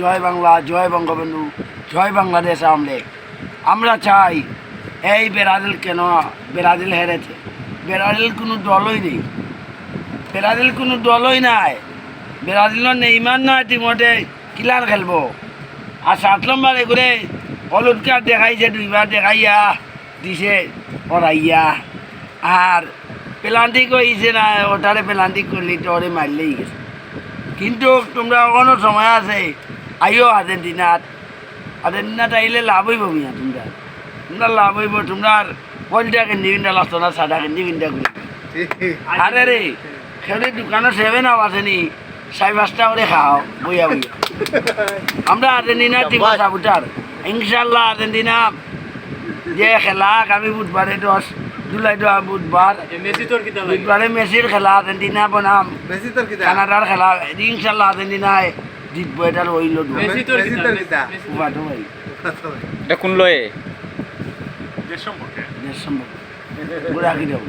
জয় বাংলা, জয় বঙ্গবন্ধু, জয় বাংলাদেশ আমলেক আমরা চাই, এই ব্রাজিল কেন? ব্রাজিল হেরেছে। ব্রাজিল কোনো দলই নেই। ব্রাজিল কোনো দলই নাই। ব্রাজিলের নেইমার নয় টিমতে কিলার খেলব। আর সাত নম্বর এগুলো হলুদ কার্ড দেখাইছে, দুইবার দেখাইয়া দিছে, পড়াইয়া। আর পেলান্টি কইছে না, ওটারে পেলান্টি করলি তো ওরে মারলেই গেছে। কিন্তু তোমরা এখনও সময় আছে। আইও আর্জেন্টিনাত। আর্জেন্টিনাত আইলে লাভ হইব মিয়া তোমরা। তোমরা লাভ হইব, তোমরা পঞ্চা কেন্দি কিনটা লাস্ট না সাদা কেন্দি কিনটা করে আরে রে খেলে দোকানে সেভেন আপ আছে নি চাই পাঁচটা করে খাও বইয়া বইয়া আমরা আর্জেন্টিনা টিম সাপোর্টার ইনশাল্লাহ আর্জেন্টিনা যে খেলা আমি বুধবারে দশ জুলাই তো বুধবার মেসি তোর কিতা বুধবারে মেসির খেলা আর্জেন্টিনা বনাম। কানাডার খেলা ইনশাল্লাহ আর্জেন্টিনায় জিতব এটা রইল এটা কোন লয়ে। দেশ সম্পর্কে দেশ সম্পর্কে গোড়া কি দেবো?